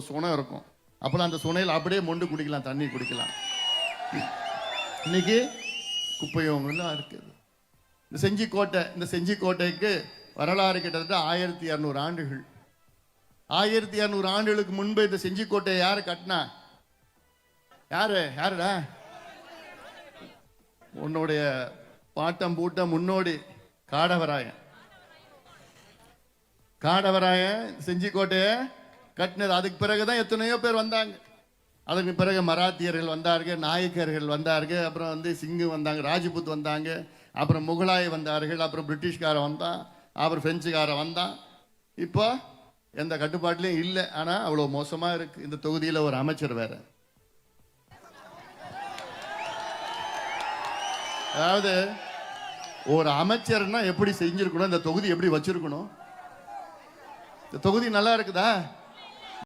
சுனை இருக்கும். அப்போல்லாம் அந்த சுனையில் அப்படியே மொண்டு குடிக்கலாம் தண்ணி குடிக்கலாம். இன்னைக்கு குப்பையோங்கெல்லாம் இருக்குது. இந்த செஞ்சி கோட்டை இந்த செஞ்சி கோட்டைக்கு வரலாறு கிட்டத்தட்ட ஆயிரத்தி இரநூறு ஆண்டுகள். ஆயிரத்தி இரநூறு ஆண்டுகளுக்கு முன்பு இந்த செஞ்சி கோட்டையை யாரு கட்டினா? யாரு? யாருடா? உன்னுடைய பாட்டம் பூட்டம் முன்னோடி காடவராயன். காடவராயன் செஞ்சி கோட்டையை கட்டினது. அதுக்கு பிறகு தான் எத்தனையோ பேர் வந்தாங்க. அதுக்கு பிறகு மராத்தியர்கள் வந்தார்கள் நாயக்கர்கள் வந்தார்கள் அப்புறம் வந்து சிங்கு வந்தாங்க ராஜபுத் வந்தாங்க அப்புறம் முகலாய் வந்தார்கள் அப்புறம் பிரிட்டிஷ்காரன் வந்தான் அப்புறம் ஃப்ரெஞ்சுக்காரன் வந்தான். இப்போ எந்த கட்டுப்பாட்டிலையும் இல்லை. ஆனால் அவ்வளோ மோசமாக இருக்குது இந்த தொகுதியில் ஒரு அமைச்சர் வேற. அதாவது ஒரு அமைச்சர்னா எப்படி செஞ்சிருக்கணும்? இந்த தொகுதி எப்படி வச்சிருக்கணும்? இந்த தொகுதி நல்லா இருக்குதா?